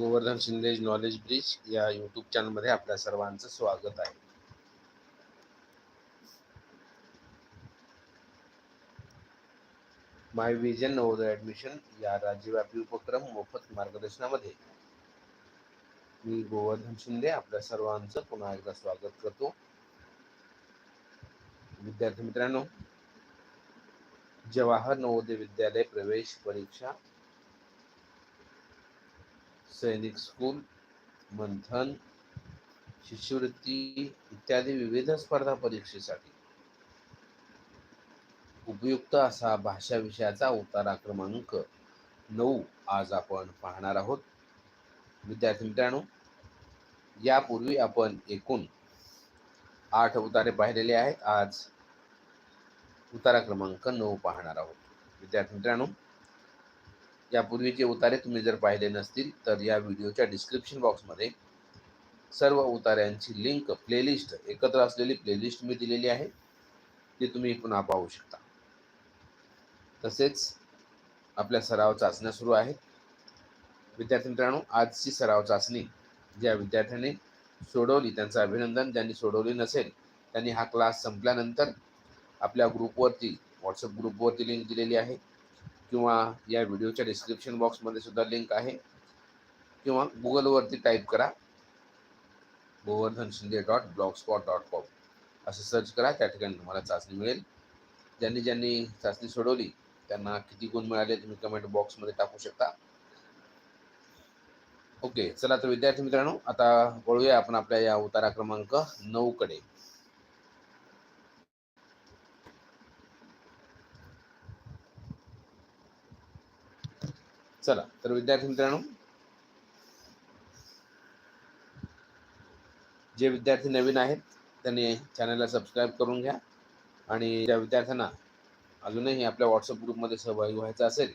Govardhan Shinde's knowledge bridge या YouTube चॅनलमध्ये आपल्या सर्वांचं स्वागत आहे. माय विजन नवोदय ॲडमिशन या राज्यव्यापी उपक्रम मोफत मार्गदर्शनामध्ये मी गोवर्धन शिंदे आपल्या सर्वांचं पुन्हा एकदा स्वागत करतो. विद्यार्थी मित्रांनो जवाहर नवोदय विद्यालय प्रवेश परीक्षा सैनिक स्कूल मंथन शिष्यवृत्ती इत्यादी विविध स्पर्धा परीक्षेसाठी. उपयुक्त असा भाषा विषयाचा उतारा क्रमांक नऊ आज आपण पाहणार आहोत. विद्यार्थी मित्रांनो यापूर्वी आपण एकूण आठ उतारे पाहिलेले आहेत. आज उतारा क्रमांक नऊ पाहणार आहोत. विद्यार्थी मित्रांनो यापूर्वीचे उतारे तुम्ही जर पाहिले नसतील तर या व्हिडिओच्या डिस्क्रिप्शन बॉक्समध्ये सर्व उतार्यांची लिंक प्लेलिस्ट एकत्र असलेली प्लेलिस्ट मी दिलेली आहे. ती तुम्ही पुन्हा पाहू शकता. तसेच आपल्या सराव चाचण्या सुरू आहेत. विद्यार्थी मित्रांनो आजची सराव चाचणी ज्या विद्यार्थ्यांनी सोडवली त्यांचं अभिनंदन. ज्यांनी सोडवली नसेल त्यांनी हा क्लास संपल्यानंतर आपल्या ग्रुपवरती व्हॉट्सअप ग्रुपवरती लिंक दिलेली आहे. किंवा या व्हिडिओच्या डिस्क्रिप्शन बॉक्समध्ये सुद्धा लिंक आहे. किंवा गुगलवरती टाईप करा. Govardhan Shinde dot blogspot dot com असं सर्च करा. त्या ठिकाणी तुम्हाला चाचणी मिळेल. ज्यांनी ज्यांनी चाचणी सोडवली त्यांना किती गुण मिळाले तुम्ही कमेंट बॉक्समध्ये टाकू शकता. ओके चला तर विद्यार्थी मित्रांनो आता वळूया आपण आपल्या या उतारा क्रमांक नऊ चला तर विद्यार्थी मित्रांनो जे विद्यार्थी नवीन आहेत त्यांनी चॅनलला सबस्क्राईब करून घ्या. आणि ज्या विद्यार्थ्यांना अजूनही आपल्या व्हॉट्सअप ग्रुपमध्ये सहभागी व्हायचं असेल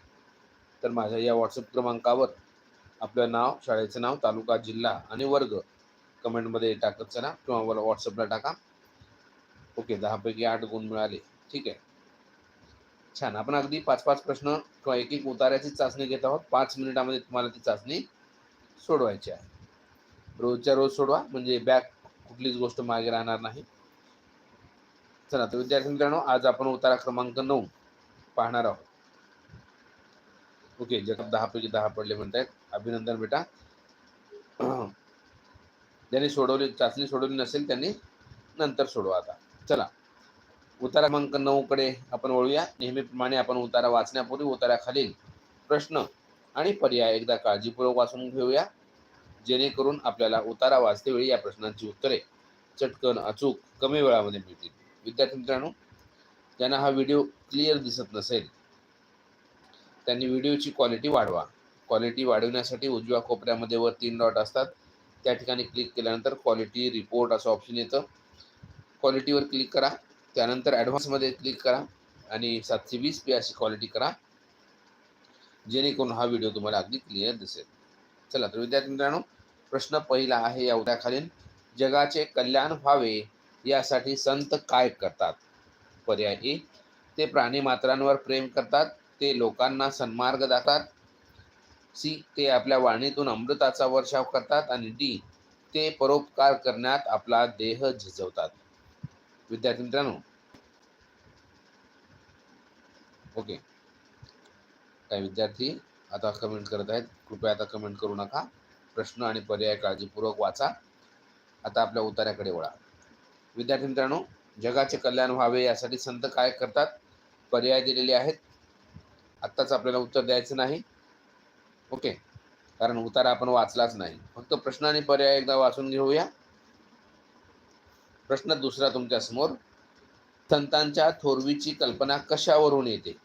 तर माझ्या या व्हॉट्सअप क्रमांकावर आपलं नाव शाळेचं नाव तालुका जिल्हा आणि वर्ग कमेंटमध्ये टाकत चला किंवा मला व्हॉट्सअपला टाका. ओके दहापैकी आठ गुण मिळाले. ठीक आहे. छान. आपण अगदी पाच पाच प्रश्न किंवा एक एक उतार्याची चाचणी घेत आहोत. पाच मिनिटामध्ये तुम्हाला ती चाचणी सोडवायची आहे. रोजच्या रोज सोडवा म्हणजे बॅक कुठलीच गोष्ट मागे राहणार नाही. चला तर विद्यार्थी मित्रांनो आज आपण उतारा क्रमांक नऊ पाहणार आहोत. ओके जगात दहा पैकी दहा पडले म्हणतायत. अभिनंदन बेटा. ज्यांनी सोडवली चाचणी सोडवली नसेल त्यांनी नंतर सोडवा आता. चला. उतारा क्रमांक नऊ कडे आपण वळूया. नेहमीप्रमाणे आपण उतारा वाचण्यापूर्वी उताराखालील प्रश्न आणि पर्याय एकदा काळजीपूर्वक वाचून घेऊया. जेणेकरून आपल्याला उतारा वाचतेवेळी या प्रश्नांची उत्तरे चटकन अचूक कमी वेळामध्ये मिळतील. विद्यार्थी मित्रांनो ज्यांना हा व्हिडिओ क्लिअर दिसत नसेल त्यांनी व्हिडिओची क्वालिटी वाढवा. क्वालिटी वाढवण्यासाठी उजव्या कोपऱ्यामध्ये वर तीन डॉट असतात. त्या ठिकाणी क्लिक केल्यानंतर क्वालिटी रिपोर्ट असं ऑप्शन येतं. क्वालिटीवर क्लिक करा. त्यानंतर ॲडव्हान्समध्ये क्लिक करा आणि सातशे वीस पी अशी क्वालिटी करा. जेणेकरून हा व्हिडिओ तुम्हाला अगदी क्लिअर दिसेल. चला तर विद्यार्थी मित्रांनो प्रश्न पहिला आहे या उद्याखालील. जगाचे कल्याण व्हावे यासाठी संत काय करतात? पर्याय ए ते प्राणी मात्रांवर प्रेम करतात ते लोकांना सन्मार्ग दाखतात सी ते आपल्या वाणीतून अमृताचा वर्षाव करतात आणि डी ते परोपकार करण्यात आपला देह झिजवतात. विद्यार्थी मित्रांनो. ओके. काय विद्यार्थी आता कमेंट करत आहेत. कृपया आता कमेंट करू नका. प्रश्न आणि पर्याय काळजीपूर्वक वाचा. आता आपल्या उतार्याकडे वळा. विद्यार्थी मित्रांनो जगाचे कल्याण व्हावे यासाठी संत काय करतात? पर्याय दिलेले आहेत. आत्ताच आपल्याला उत्तर द्यायचं नाही. ओके. कारण उतारा आपण वाचलाच नाही. फक्त प्रश्न आणि पर्याय एकदा वाचून घेऊया. प्रश्न दुसरा तुमच्यासमोर. संतांच्या थोरवीची कल्पना कशावरून येते?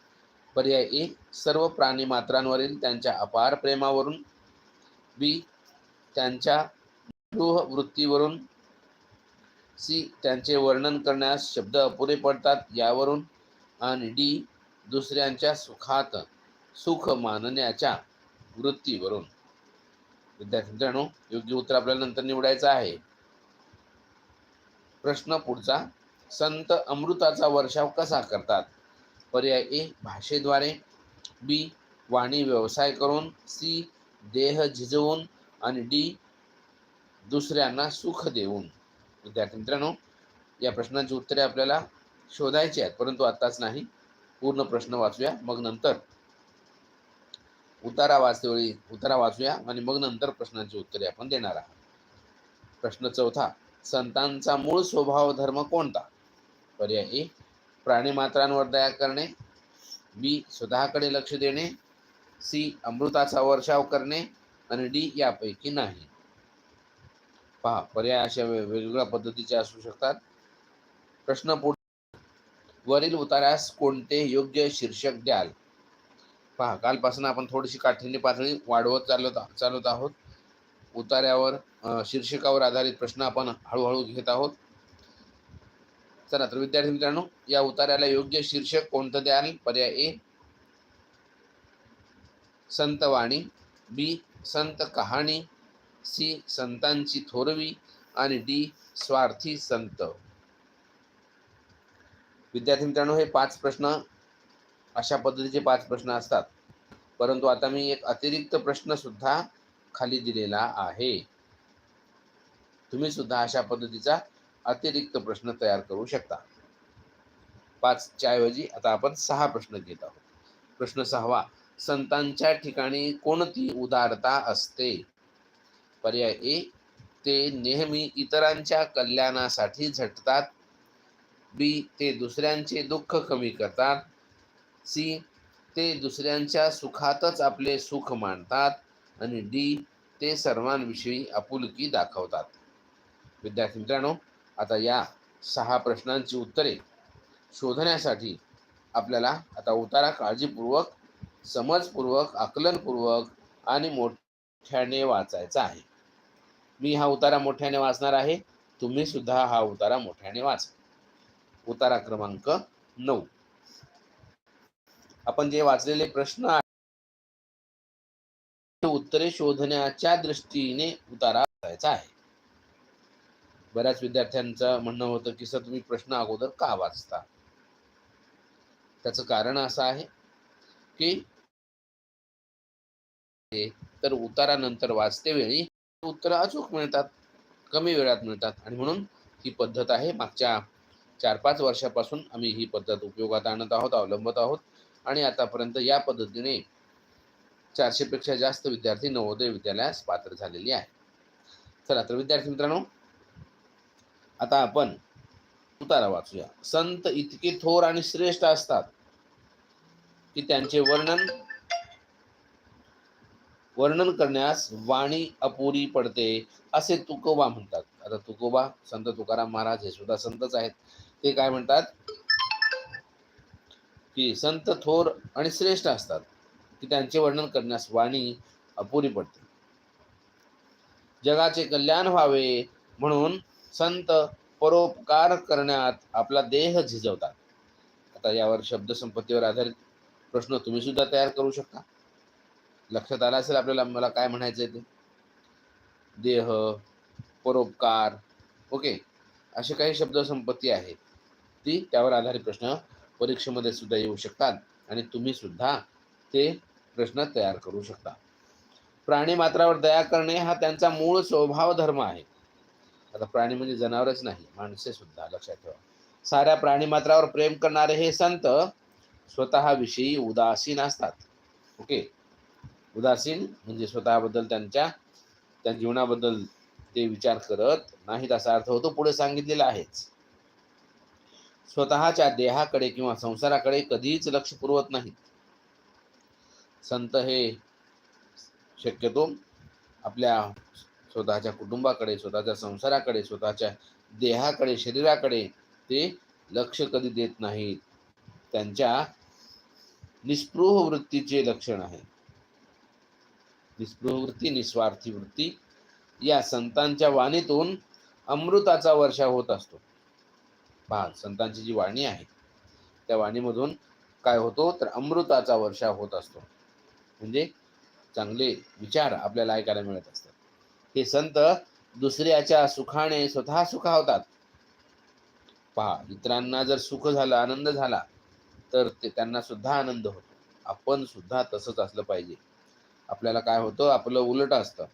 पर्याय ए सर्व प्राणी मात्रांवरील त्यांच्या अपार प्रेमावरून. बी त्यांच्या गृह वृत्तीवरून. सी त्यांचे वर्णन करण्यास शब्द अपुरे पडतात यावरून. आणि डी दुसऱ्यांच्या सुखात सुख मानण्याच्या वृत्तीवरून. विद्यार्थी मित्रांनो योग्य उत्तर आपल्याला नंतर निवडायचं आहे. प्रश्न पुढचा. संत अमृताचा वर्षाव कसा करतात? पर्याय ए भाषेद्वारे. बी वाणी व्यवसाय करून. सी देह झिजवून. आणि डी दुसऱ्यांना सुख देऊन. विद्यार्थी मित्रांनो या प्रश्नांची उत्तरे आपल्याला शोधायची आहेत परंतु आत्ताच नाही. पूर्ण प्रश्न वाचूया मग नंतर. उतारा वाचतेवेळी उतारा वाचूया आणि मग नंतर प्रश्नांची उत्तरे आपण देणार आहोत. प्रश्न चौथा. संतांचा मूळ स्वभाव धर्म कोणता? पर्याय. ए प्राणीमात्रांवर दया करणे. बी स्वतःकडे लक्ष देणे. सी अमृताचा वर्षाव करणे. आणि डी यापैकी नाही. पहा पर्याय अशा वेगवेगळ्या पद्धतीचे असू शकतात. प्रश्न पुढे. वरील उतारास कोणते योग्य शीर्षक द्याल? पहा कालपासून आपण थोडीशी काठिण्य पातळी वाढवत चालत चालत आहोत. उतार्यावर शीर्षकावर आधारित प्रश्न आपण हळूहळू घेत आहोत. चला तर विद्यार्थी मित्रांनो या उतार्याला योग्य शीर्षक कोणतं द्याल पर्याय ए. संतवाणी बी. संत कहाणी सी. संतांची थोरवी आणि डी. स्वार्थी संत. विद्यार्थी मित्रांनो हे पाच प्रश्न अशा पद्धतीचे पाच प्रश्न असतात. परंतु आता मी एक अतिरिक्त प्रश्न सुद्धा खाली दिलेला आहे. तुम्ही सुद्धा अशा पद्धतीचा अतिरिक्त प्रश्न तयार करू शकता. पाचच्या ऐवजी आता आपण सहा प्रश्न घेत आहोत. प्रश्न सहावा संतांच्या ठिकाणी कोणती उदारता असते? पर्याय ए ते नेहमी इतरांच्या कल्याणासाठी झटतात. बी ते दुसऱ्यांचे दुःख कमी करतात. सी ते दुसऱ्यांच्या सुखातच आपले सुख मानतात. आणि डी ते सर्वांविषयी आपुलकी दाखवतात. विद्यार्थी मित्रांनो आता या सहा प्रश्नांची उत्तरे शोधण्यासाठी आपल्याला आता उतारा काळजीपूर्वक समजपूर्वक आकलनपूर्वक आणि मोठ्याने वाचायचा आहे. मी हा उतारा मोठ्याने वाचणार आहे. तुम्ही सुद्धा हा उतारा मोठ्याने वाचा. उतारा क्रमांक नऊ. आपण जे वाचलेले प्रश्न आहेत उत्तरे शोधण्याच्या दृष्टीने उतारा करायचा आहे. बऱ्याच विद्यार्थ्यांचं म्हणणं होतं की सर तुम्ही प्रश्न अगोदर का वाचता? त्याचं कारण असं आहे की तर उतारानंतर वाचते वेळी उत्तरं अचूक मिळतात कमी वेळात मिळतात आणि म्हणून ही पद्धत आहे. मागच्या चार पाच वर्षापासून आम्ही ही पद्धत उपयोगात आणत आहोत अवलंबत आहोत आणि आतापर्यंत या पद्धतीने चारशेपेक्षा जास्त विद्यार्थी नवोदय विद्यालयास पात्र झालेली आहे चला तर विद्यार्थी मित्रांनो आता आपण उतारा वाचूया. संत इतके थोर आणि श्रेष्ठ असतात की त्यांचे वर्णन वर्णन करण्यास वाणी अपुरी पडते असे तुकोबा म्हणतात. आता तुकोबा संत तुकाराम महाराज हे सुद्धा संतच आहेत. ते काय म्हणतात? की संत थोर आणि श्रेष्ठ असतात. की त्यांचे वर्णन करण्यास वाणी अपुरी पडते. जगाचे कल्याण व्हावे म्हणून संत परोपकार करण्यात आपला देह झिजवतात. आता यावर शब्दसंपत्तीवर आधारित प्रश्न तुम्ही सुद्धा तयार करू शकता. लक्षात आला असेल आपल्याला मला काय म्हणायचं आहे ते? देह परोपकार ओके. असे काही शब्दसंपत्ती आहेत. ती त्यावर आधारित प्रश्न परीक्षेमध्ये सुद्धा येऊ शकतात आणि तुम्ही सुद्धा ते प्रश्न तयार करू शकता. प्राणी मात्रावर दया करणे हा त्यांचा मूळ स्वभाव धर्म आहे. आता प्राणी म्हणजे जनावरच नाही माणसे सुद्धा लक्षात ठेवा. साऱ्या प्राणी मात्रावर प्रेम करणारे हे संत स्वतःविषयी उदासीन असतात. ओके? उदासीन म्हणजे स्वतःबद्दल त्यांच्या त्या जीवनाबद्दल ते विचार करत नाहीत असा अर्थ होतो पुढे सांगितलेला आहेच. स्वतःच्या देहाकडे किंवा संसाराकडे कधीच लक्ष पुरवत नाहीत. संत हे शक्यतो आपल्या स्वतःच्या कुटुंबाकडे स्वतःच्या संसाराकडे स्वतःच्या देहाकडे शरीराकडे ते लक्ष कधी देत नाहीत. त्यांच्या निस्पृह वृत्तीचे लक्षण आहे निस्पृह वृत्ती निस्वार्थी वृत्ती या संतांच्या वाणीतून अमृताचा वर्षा होत असतो. पहा संतांची जी वाणी आहे त्या वाणीमधून काय होतो? तर अमृताचा वर्षा होत असतो. म्हणजे चांगले विचार आपल्याला ऐकायला मिळत असतात. हे संत दुसऱ्याच्या सुखाने स्वतः सुखावतात पहा इतरांना जर सुख झालं आनंद झाला तर ते त्यांना सुद्धा आनंद होतो. आपण सुद्धा तसंच असलं पाहिजे. आपल्याला काय होतं आपलं उलट असतं.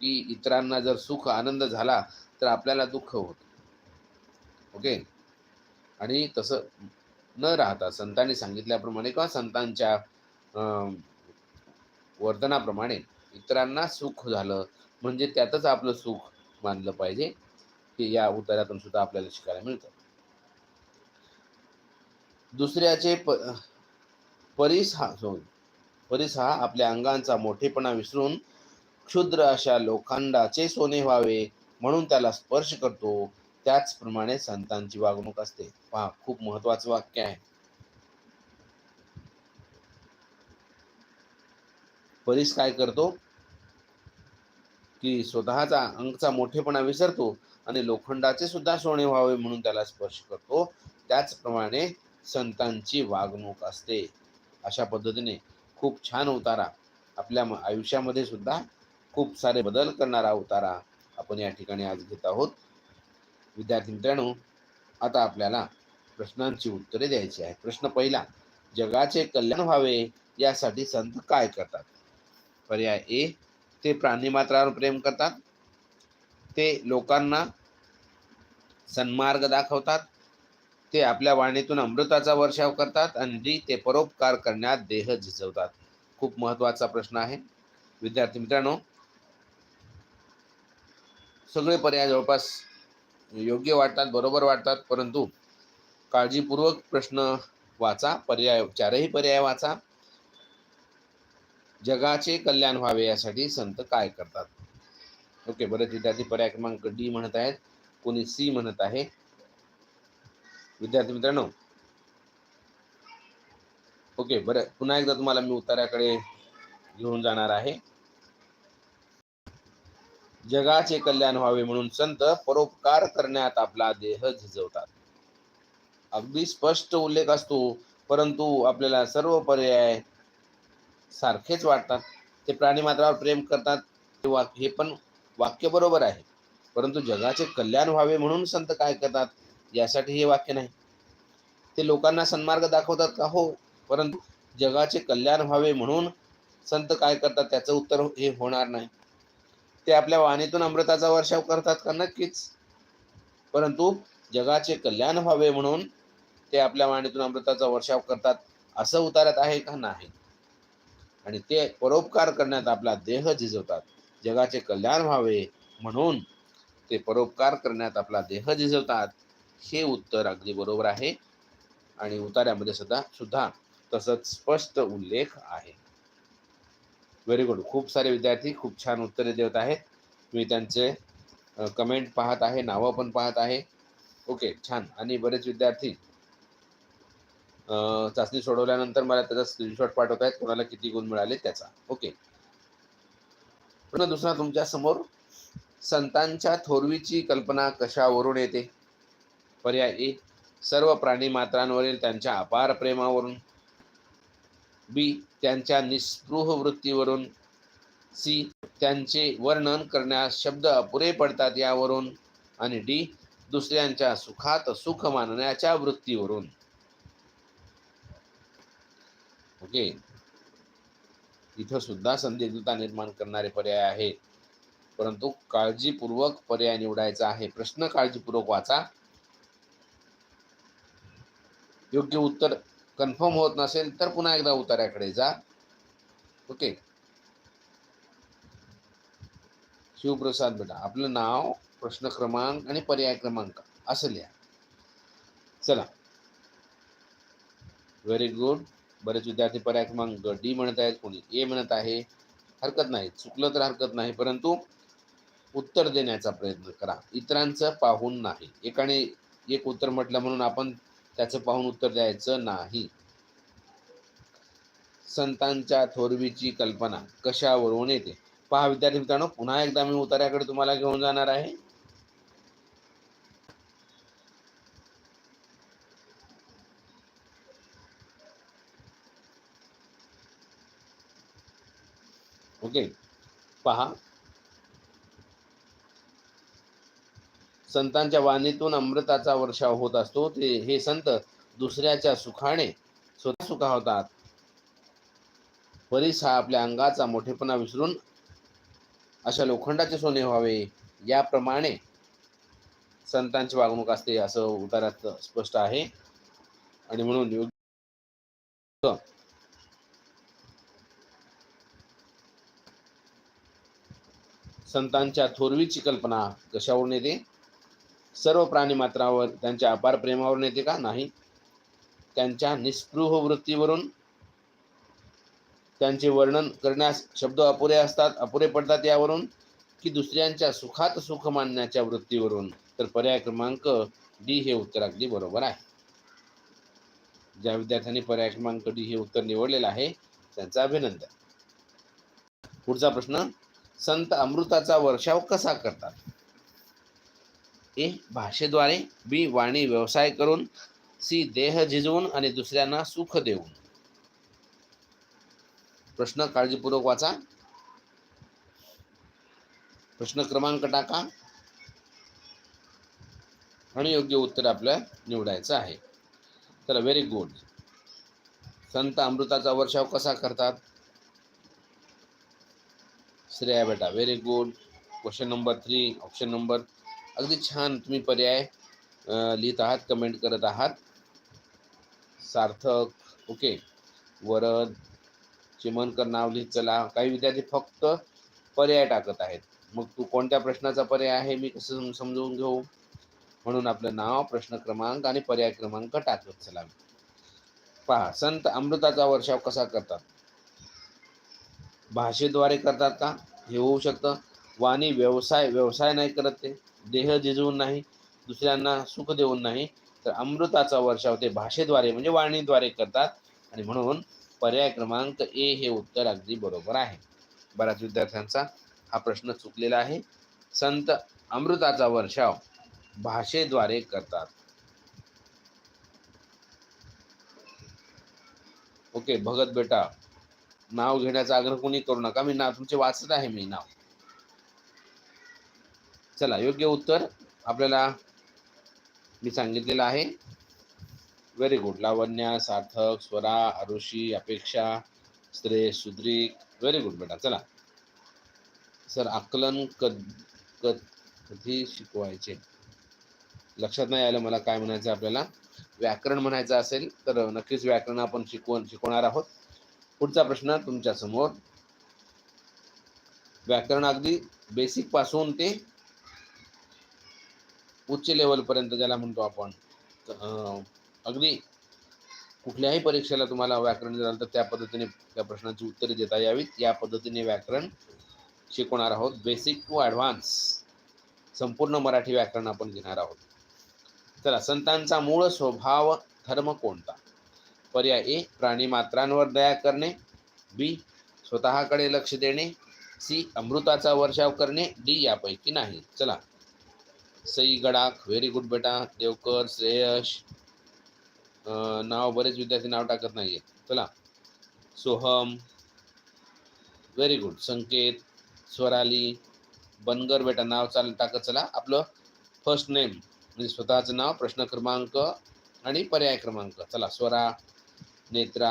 की इतरांना जर सुख आनंद झाला तर आपल्याला दुःख होतं. ओके? आणि तसं न राहता संतांनी सांगितल्याप्रमाणे किंवा संतांच्या वर्तनाप्रमाणे इतरांना सुख झालं म्हणजे त्यातच आपलं सुख मानलं पाहिजे हे या उतारातून सुद्धा आपल्याला शिकायला मिळतं. दुसऱ्याचे प परीस हा सॉरी हा आपल्या अंगांचा मोठेपणा विसरून क्षुद्र अशा लोखंडाचे सोने व्हावे म्हणून त्याला स्पर्श करतो. त्याचप्रमाणे संतांची वागणूक असते. पहा खूप महत्वाचं वाक्य आहे. परीस काय करतो? की स्वतःचा अंगचा मोठेपणा विसरतो आणि लोखंडाचे सुद्धा सोने व्हावे म्हणून त्याला स्पर्श करतो. त्याचप्रमाणे संतांची वागणूक असते. अशा पद्धतीने खूप छान उतारा आपल्या आयुष्यामध्ये सुद्धा खूप सारे बदल करणारा उतारा आपण या ठिकाणी आज घेत आहोत. विद्यार्थी मित्रांनो आता आपल्याला प्रश्नांची उत्तरे द्यायची आहे प्रश्न पहिला जगाचे कल्याण व्हावे यासाठी संत काय करतात? पर्याय. ए ते प्राणीमात्रावर प्रेम करतात. ते लोकांना सन्मार्ग दाखवतात. ते आपल्या वाणीतून अमृताचा वर्षाव करतात आणि डी ते परोपकार करण्यात देह झिजवतात. खूप महत्त्वाचा प्रश्न आहे. विद्यार्थी मित्रांनो सगळे पर्याय जवळपास योग्य वाटतात बरोबर वाटतात परंतु काळजीपूर्वक प्रश्न वाचा पर्याय चारही पर्याय वाचा. जगाचे कल्याण व्हावे यासाठी संत काय करतात? ओके बरेच विद्यार्थी पर्याय क्रमांक डी म्हणत आहेत. कोणी सी म्हणत आहे? विद्यार्थी मित्रांनो. ओके बरं पुन्हा एकदा तुम्हाला मी उत्तराकडे घेऊन जाणार आहे. जगाचे कल्याण व्हावे म्हणून संत परोपकार करण्यात आपला देह झिजवतात. अगदी स्पष्ट उल्लेख असतो परंतु आपल्याला सर्व पर्याय सारखेच वाटतात ते प्राणीमात्रावर प्रेम करतात. हे हे पण वाक्य बरोबर आहे. परंतु जगाचे कल्याण व्हावे म्हणून संत काय करतात? यासाठी हे वाक्य नाही. ते लोकांना सन्मार्ग दाखवतात का? हो. परंतु जगाचे कल्याण व्हावे म्हणून संत काय करतात? त्याचं उत्तर हे होणार नाही. ते आपल्या वाणीतून अमृताचा वर्षाव करतात का? नक्कीच. परंतु जगाचे कल्याण व्हावे म्हणून ते आपल्या वाणीतून अमृताचा वर्षाव करतात. असं उतारत आहे का? नाही. आणि ते परोपकार करण्यात आपला देह झिजवतात. जगाचे कल्याण व्हावे म्हणून ते परोपकार करण्यात आपला देह झिजवतात. हे उत्तर अगदी बरोबर आहे. आणि उतार्यामध्ये सुद्धा सुद्धा तसंच स्पष्ट उल्लेख आहे. व्हेरी गुड खूप सारे विद्यार्थी खूप छान उत्तरे देत आहेत. मी त्यांचे कमेंट पाहत आहे नावं पण पाहत आहे. ओके छान. आणि बरेच विद्यार्थी चाचणी सोडवल्यानंतर मला त्याचा स्क्रीनशॉट पाठवत आहेत कोणाला किती गुण मिळाले त्याचा. ओके प्रश्न दुसरा तुमच्यासमोर. संतांच्या थोरवीची कल्पना कशावरून येते? पर्याय ए सर्व प्राणी मात्रांवरील त्यांच्या अपार प्रेमावरून. बी त्यांच्या निस्पृह वृत्तीवरून. सी त्यांचे वर्णन करण्यास शब्द अपुरे पडतात यावरून. आणि डी दुसऱ्यांच्या सुखात सुख मानण्याच्या वृत्तीवरून. ओके. इथं सुद्धा संदिग्धता निर्माण करणारे पर्याय आहेत. परंतु काळजीपूर्वक पर्याय निवडायचा आहे. प्रश्न काळजीपूर्वक वाचा. योग्य उत्तर कन्फर्म होत नसेल तर पुन्हा एकदा उत्तराकडे जा. ओके. शिवप्रसाद बेटा आपलं नाव प्रश्न क्रमांक आणि पर्याय क्रमांक असं लिहा. चला. व्हेरी गुड बरेच विद्यार्थी पर्याय क्रमांक डी म्हणत आहेत कोणी ए म्हणत आहे. हरकत नाही चुकलं तर हरकत नाही परंतु उत्तर देण्याचा प्रयत्न करा. इतरांचं पाहून नाही. एकाने एक उत्तर म्हटलं म्हणून आपण त्याचं पाहून उत्तर द्यायचं नाही. संतांच्या थोरवीची कल्पना कशावरून येते? पहा विद्यार्थी मित्रांनो पुन्हा एकदा मी उतार्याकडे तुम्हाला घेऊन जाणार आहे. ओके. पहा. संतांच्या वाणीतून अमृताचा वर्षाव होत असतो. ते हे संत दुसऱ्याच्या सुखाने स्वतः सुखावतात परीस हा आपल्या अंगाचा मोठेपणा विसरून अशा लोखंडाचे सोने व्हावे. याप्रमाणे संतांची वागणूक असते असं उतारात स्पष्ट आहे. आणि म्हणून योग्य संतांच्या थोरवीची कल्पना कशावरून येते सर्व प्राणीमात्रावर त्यांच्या अपार प्रेमावरून येते का? नाही. त्यांच्या निस्पृह वृत्तीवरून त्यांचे वर्णन करण्यास शब्द अपुरे असतात अपुरे पडतात यावरून की दुसऱ्यांच्या सुखात सुख मानण्याच्या वृत्तीवरून. तर पर्याय क्रमांक डी हे उत्तर अगदी बरोबर आहे. ज्या विद्यार्थ्यांनी पर्याय क्रमांक डी हे उत्तर निवडलेलं आहे त्यांचं अभिनंदन. पुढचा प्रश्न संत अमृताचा वर्षाव कसा करतात? ए भाषेद्वारे बी वाणी व्यवसाय करून सी देह झिजवून आणि दुसऱ्यांना सुख देऊन. प्रश्न काळजीपूर्वक वाचा. प्रश्न क्रमांक टाका. आणि योग्य उत्तर आपल्या निवडायचं आहे. तर व्हेरी गुड संत अमृताचा वर्षाव कसा करतात? श्रेया बेटा. Very good question number three option number अगदी छान तुम्ही पर्याय लिहित आहात कमेंट करत आहात. सार्थक. ओके वरद. चिमनकर नाव लिहित चला. काही विद्यार्थी फक्त पर्याय टाकत आहेत. मग तू कोणत्या प्रश्नाचा पर्याय आहे मी कसं समजवून समजून घेऊ? म्हणून आपलं नाव प्रश्न क्रमांक आणि पर्याय क्रमांक टाकत चला. पहा संत अमृताचा वर्षाव कसा करतात? भाषेद्वारे करतात का? हे होऊ शकतं. वाणी व्यवसाय व्यवसाय नाही करत ते. देह झिजवून नाही दुसऱ्यांना सुख देऊन नाही. तर अमृताचा वर्षाव ते भाषेद्वारे म्हणजे वाणीद्वारे करतात. आणि म्हणून पर्याय क्रमांक ए हे उत्तर अगदी बरोबर आहे. बऱ्याच विद्यार्थ्यांचा हा प्रश्न चुकलेला आहे. संत अमृताचा वर्षाव भाषेद्वारे करतात. ओके भगत बेटा. नाव घेण्याचा आग्रह कोणी करू नका. मी नाव तुमचे वाचत आहे मी नाव. चला योग्य उत्तर आपल्याला मी सांगितलेलं आहे. Very good Lavanya Sarthak Swara Arushi Apeksha Shrey Sudrik. Very good बेटा. चला. सर आकलन कद कद कधी शिकवायचे? लक्षात नाही आलं मला काय म्हणायचं आपल्याला? व्याकरण म्हणायचं असेल तर नक्कीच व्याकरण आपण शिकवून शिकवणार आहोत. पुढचा प्रश्न तुमच्यासमोर. व्याकरण अगदी बेसिकपासून ते उच्च लेवलपर्यंत ज्याला म्हणतो आपण. अगदी कुठल्याही परीक्षेला तुम्हाला व्याकरण जर तर त्या पद्धतीने त्या प्रश्नाची उत्तरे देता यावीत. या पद्धतीने व्याकरण शिकवणार आहोत. बेसिक टू ॲडव्हान्स संपूर्ण मराठी व्याकरण आपण घेणार आहोत. चला संतांचा मूळ स्वभाव धर्म कोणता? पर्याय ए प्राणी मात्रांवर दया करणे बी स्वतःकडे लक्ष देणे सी अमृताचा वर्षाव करणे डी यापैकी नाही. चला. सई गडाख व्हेरी गुड बेटा देवकर श्रेयश नाव बरेच विद्यार्थी नाव टाकत नाही आहेत चला. Soham very good. संकेत स्वराली बनगर बेटा नाव चाल टाकत चला. आपलं फर्स्ट नेम म्हणजे स्वतःचं नाव प्रश्न क्रमांक आणि पर्याय क्रमांक. चला. Swara Netra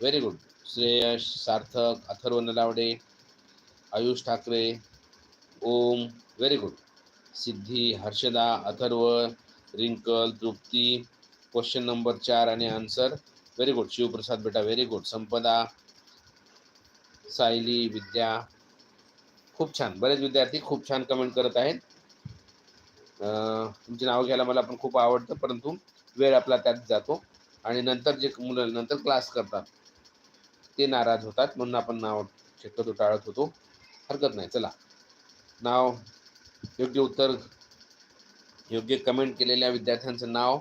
very good Shreyash Sarthak Atharva Nalawade Ayush Thakare Om very good Siddhi Harshada Atharva Rinkal Trupti question number चार आणि आन्सर व्हेरी गुड शिवप्रसाद बेटा व्हेरी गुड संपदा सायली विद्या खूप छान. बरेच विद्यार्थी खूप छान कमेंट करत आहेत. तुमचे नाव घ्यायला मला पण खूप आवडतं परंतु वेळ आपला त्यात जातो. आणि नंतर जे मुलं नंतर क्लास करतात ते नाराज होतात. म्हणून आपण नाव शक्यतो टाळत होतो. हरकत नाही. चला. नाव योग्य उत्तर योग्य कमेंट केलेल्या विद्यार्थ्यांचं नाव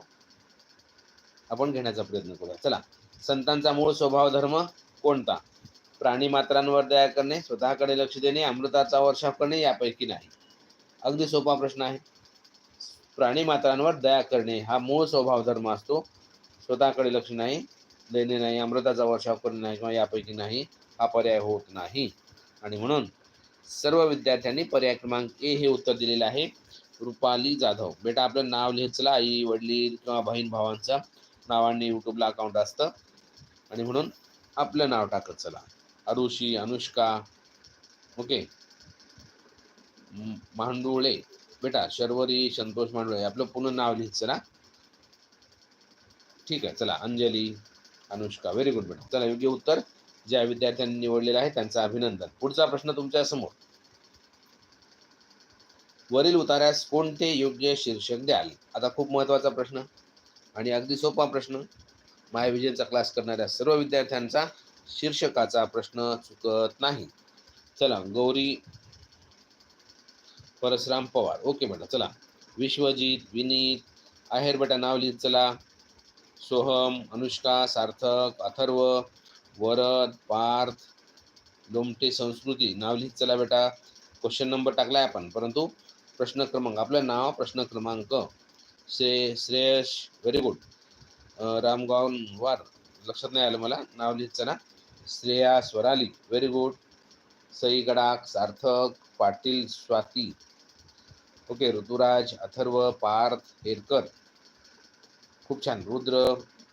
आपण घेण्याचा प्रयत्न करूया. चला. संतांचा मूळ स्वभाव धर्म कोणता? प्राणी मात्रांवर दया करणे स्वतःकडे लक्ष देणे अमृताचा वर्षाव करणे यापैकी नाही. अगदी सोपा प्रश्न आहे. प्राणी मात्रांवर दया करणे हा मूळ स्वभाव धर्म असतो. स्वतःकडे लक्ष नाही देणे नाही अमृताचा वर्षाव करणे नाही किंवा यापैकी नाही हा पर्याय होत नाही. आणि म्हणून सर्व विद्यार्थ्यांनी पर्याय क्रमांक ए हे उत्तर दिलेलं आहे. रुपाली जाधव. बेटा आपलं नाव लिहित चला आई वडील किंवा बहीण भावांचं नावांनी यूट्यूबला अकाउंट असतं. आणि म्हणून आपलं नाव टाकत चला. अरुषी अनुष्का ओके. मांडुळे. बेटा शर्वरी संतोष मांडुळे आपलं पूर्ण नाव लिहित चला. ठीक आहे चला अंजली अनुष्का व्हेरी गुड बेटा चला योग्य उत्तर. ज्या विद्यार्थ्यांनी निवडलेलं आहे त्यांचं अभिनंदन. पुढचा प्रश्न तुमच्यासमोर. वरील उतार्यास कोणते योग्य शीर्षक द्याल? आता खूप महत्त्वाचा प्रश्न आणि अगदी सोपा प्रश्न. महाविजयचा क्लास करणाऱ्या सर्व विद्यार्थ्यांचा शीर्षकाचा प्रश्न चुकत नाही. चला गौरी परशुराम पवार. ओके बेटा चला. विश्वजित विनीत आहेर बेटा नाव लिहित चला. सोहम अनुष्का सार्थक अथर्व वरद पार्थ लोमटे संस्कृती. नाव लिहित चला बेटा. क्वेश्चन नंबर टाकलाय आपण. परंतु प्रश्न क्रमांक आपलं नाव प्रश्न क्रमांक श्रे श्रेयश व्हेरी गुड रामगावनवार. लक्षात नाही आलं मला. नाव लिहित चला. Shreya Swarali very good Sai Gadakh Sarthak Patil Swati. Okay Ruturaj Atharva Parth Herkar. खूप छान. रुद्र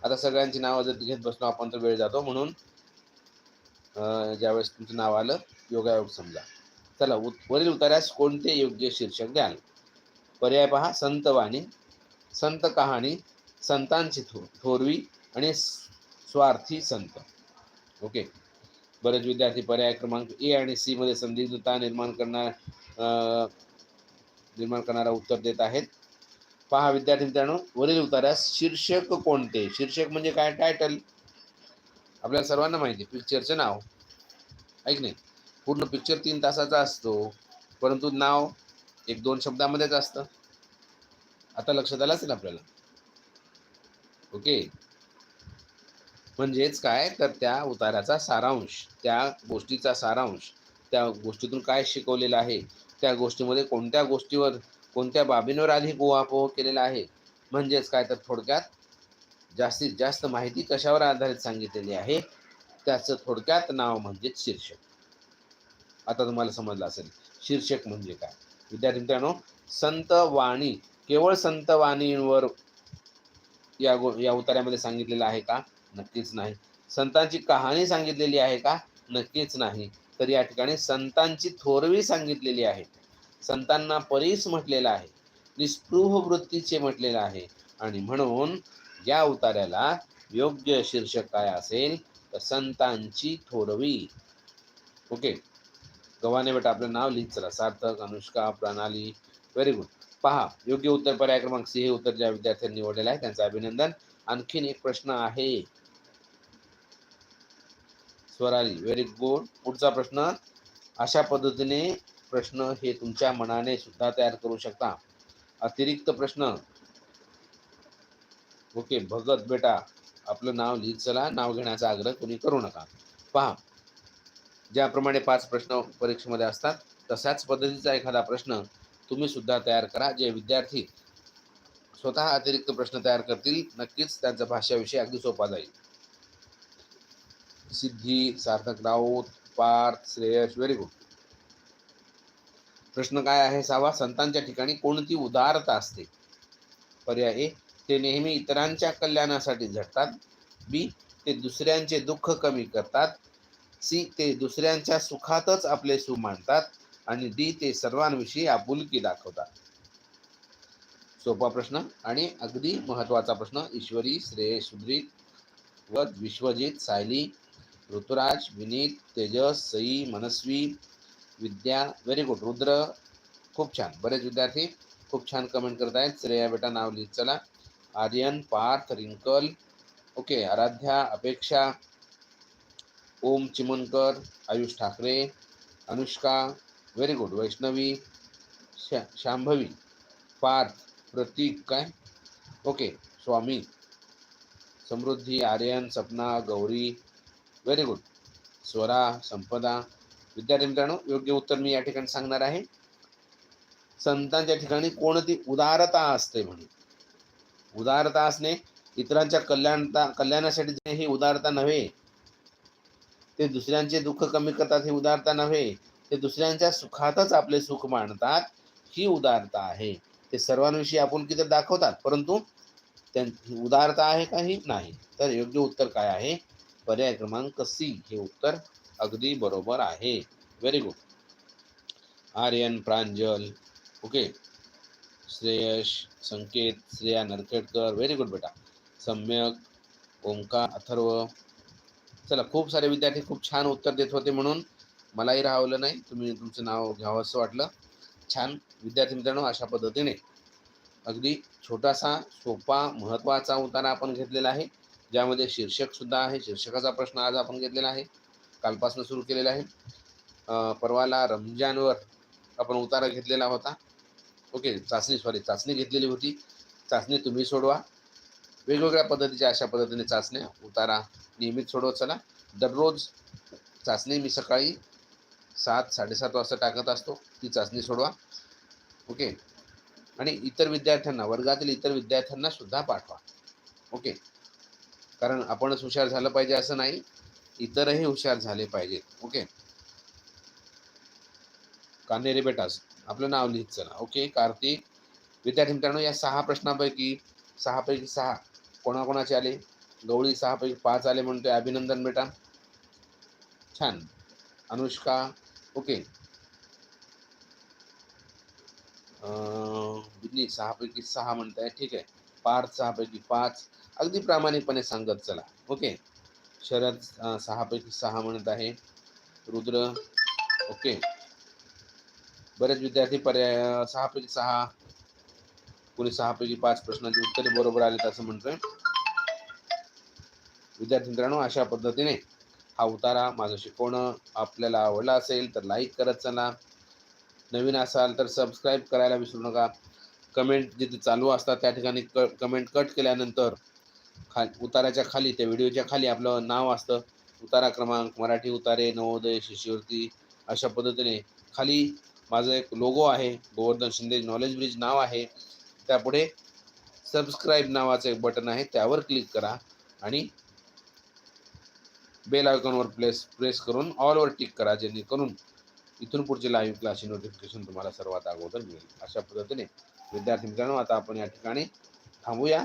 आता सगळ्यांची नावं जर घेत बसलो आपण तर वेळ जातो म्हणून. ज्यावेळेस तुमचं नाव आलं योगायोग समजा. चला उत वरील उतार्यास कोणते योग्य शीर्षक द्याल? पर्याय पहा संत वाणी संत कहाणी संतांची थो थोरवी आणि स्वार्थी संत. ओके. बरेच विद्यार्थी पर्याय क्रमांक ए आणि सीमध्ये संदिग्धता निर्माण करणार निर्माण करणारा उत्तर देत आहेत. पहा विद्यार्थी मित्रांनो वरील उतारास शीर्षक कोणते? शीर्षक म्हणजे काय टायटल आपल्याला सर्वांना माहिती आहे पिक्चरचं नाव. ऐक नाही पूर्ण पिक्चर तीन तासाचा असतो परंतु नाव एक दोन शब्दामध्येच असतं. आता लक्षात आलं असेल आपल्याला? ओके म्हणजेच काय? तर त्या उताराचा सारांश त्या गोष्टीचा सारांश त्या गोष्टीतून काय शिकवलेलं आहे त्या गोष्टीमध्ये कोणत्या गोष्टीवर कोणत्या बाबींवर अधिक उहापोह केलेला आहे? म्हणजेच काय? तर थोडक्यात जास्तीत जास्त माहिती कशावर आधारित सांगितलेली आहे? त्याचं थोडक्यात नाव म्हणजेच शीर्षक. आता तुम्हाला समजलं असेल. शीर्षक म्हणजे काय? विद्यार्थी मित्रांनो संत वाणी केवळ संत वाणींवर या गो या उतार्यामध्ये सांगितलेलं आहे का? नक्कीच नाही. संतांची कहाणी सांगितलेली आहे का? नक्कीच नाही. तर या ठिकाणी संतांची थोरवी सांगितलेली आहे. संतांना परीस म्हटलेलं आहे निस्पृह वृत्तीचे म्हटलेलं आहे. आणि म्हणून या उतार्याला योग्य शीर्षक काय असेल तर संतांची थोरवी. ओके. गव्हाणे बेटा आपलं नाव लिहित चला. सार्थक अनुष्का प्रणाली. व्हेरी गुड पहा योग्य उत्तर पर्याय क्रमांक सी हे उत्तर ज्या विद्यार्थ्यांनी निवडलेलं आहे त्यांचं अभिनंदन. आणखीन एक प्रश्न आहे. स्वराली व्हेरी गुड पुढचा प्रश्न अशा पद्धतीने प्रश्न हे तुमच्या मनाने सुद्धा तयार करू शकता. अतिरिक्त प्रश्न. ओके भगत बेटा आपलं नाव लिहित चला नाव घेण्याचा आग्रह कोणी करू नका. पहा. ज्याप्रमाणे पाच प्रश्न परीक्षेमध्ये असतात तशाच पद्धतीचा एखादा प्रश्न तुम्ही सुद्धा तयार करा जे विद्यार्थी स्वतः अतिरिक्त प्रश्न तयार करतील नक्कीच त्यांचा भाषाविषयी अगदी सोपा जाईल. Siddhi Sarthak Raut Parth Shreyash very good. प्रश्न काय आहे? सावा संतांच्या ठिकाणी कोणती उदारता असते? पर्याय ए ते नेहमी इतरांच्या कल्याणासाठी झटतात. बी ते दुसऱ्यांचे दुःख कमी करतात. सी ते दुसऱ्यांच्या सुखातच आपले सुख मानतात आणि डी ते सर्वांविषयी आपुलकी दाखवतात. सोपा प्रश्न. आणि अगदी महत्त्वाचा प्रश्न. ईश्वरी श्रेयस सुधीर व विश्वजित सायली ऋतुराज विनीत तेजस सई मनस्वी विद्या व्हेरी गुड रुद्र खूप छान. बरेच विद्यार्थी खूप छान कमेंट करत आहेत. श्रेया बेटा नाव लिहित चला. Aryan Parth Rinkal. Okay Aradhya Apeksha Om Chimankar Ayush Thakare Anushka very good Vaishnavi शा शांभवी पार्थ प्रतीक काय? Okay Swami Samruddhi Aryan Sapna Gauri very good Swara Sampada विद्यार्थी मित्रांनो योग्य उत्तर मी या ठिकाणी सांगणार आहे. संतांच्या ठिकाणी कोणती उदारता असते म्हणून. उदारता असणे इतरांच्या कल्याणता कल्याणासाठी जे ही उदारता नव्हे ते दुसऱ्यांचे दुःख कमी करतात ही उदारता नव्हे ते दुसऱ्यांच्या सुखातच आपले सुख मानतात ही उदारता आहे. ते सर्वांविषयी आपुलकी तर दाखवतात परंतु त्यांची उदारता आहे का ही नाही. तर योग्य उत्तर काय आहे? पर्याय क्रमांक सी हे उत्तर अगदी बरोबर आहे. Very good Aryan Pranjal okay Shreyash Sanket Shreya Narkhedkar very good बेटा. सम्यक ओंकार अथर्व. चला खूप सारे विद्यार्थी खूप छान उत्तर देत होते म्हणून मलाही राहवलं नाही. तुम्ही तुमचं नाव घ्यावं असं वाटलं. छान. विद्यार्थी मित्रांनो अशा पद्धतीने. अगदी छोटासा सोपा महत्त्वाचा उतारा आपण घेतलेला आहे. ज्यामध्ये शीर्षकसुद्धा आहे. शीर्षकाचा प्रश्न आज आपण घेतलेला आहे. कालपासून सुरू केलेलं आहे. परवाला रमजानवर आपण उतारा घेतलेला होता. ओके चाचणी सॉरी चाचणी घेतलेली होती. चाचणी तुम्ही सोडवा. वेगवेगळ्या पद्धतीच्या अशा पद्धतीने चाचण्या उतारा नियमित सोडवत चला दररोज चाचणी मी सकाळी सात साडेसात वाजता टाकत असतो. ती चाचणी सोडवा. ओके आणि इतर विद्यार्थ्यांना वर्गातील इतर विद्यार्थ्यांना सुद्धा पाठवा. ओके कारण आपणच हुशार झालं पाहिजे असं नाही. इतरही हुशार झाले पाहिजेत. ओके कान्हेरे बेटास आपलं नाव लिहित चला. ओके कार्तिक विद्यार्थी मित्रांनो या सहा प्रश्नापैकी सहापैकी सहा कोणाकोणाचे आले? गवळी सहापैकी पाच आले म्हणतोय अभिनंदन बेटा. छान. अनुष्का ओके बिन्नी सहापैकी सहा म्हणताय. ठीक आहे. पार्थ सहापैकी पाच. अगदी प्रामाणिकपणे सांगत चला. ओके शरद सहापैकी सहा म्हणत आहे. रुद्र ओके. बरेच विद्यार्थी पर्याय सहापैकी सहा कोणी सहापैकी पाच प्रश्नांची उत्तरे बरोबर आलेत असं म्हणतोय. विद्यार्थी मित्रांनो अशा पद्धतीने हा उतारा माझं शिकवणं आपल्याला आवडला असेल तर लाईक करत चला. नवीन असाल तर सबस्क्राईब करायला विसरू नका. कमेंट जिथे चालू असतात त्या ठिकाणी क कमेंट कट केल्यानंतर खा उताराच्या खाली त्या व्हिडिओच्या खाली आपलं नाव असतं. उतारा क्रमांक मराठी उतारे नवोदय शिष्यवृत्ती अशा पद्धतीने. खाली माझं एक लोगो आहे गोवर्धन शिंदे नॉलेज ब्रिज नाव आहे. त्यापुढे सबस्क्राईब नावाचं एक बटन आहे त्यावर क्लिक करा आणि बेल आयकॉनवर प्लेस प्रेस करून ऑलवर टिक करा जेणेकरून इथून पुढचे लाईव्ह क्लासची नोटिफिकेशन तुम्हाला सर्वात अगोदर मिळेल. अशा पद्धतीने. विद्यार्थी मित्रांनो आता आपण या ठिकाणी थांबूया.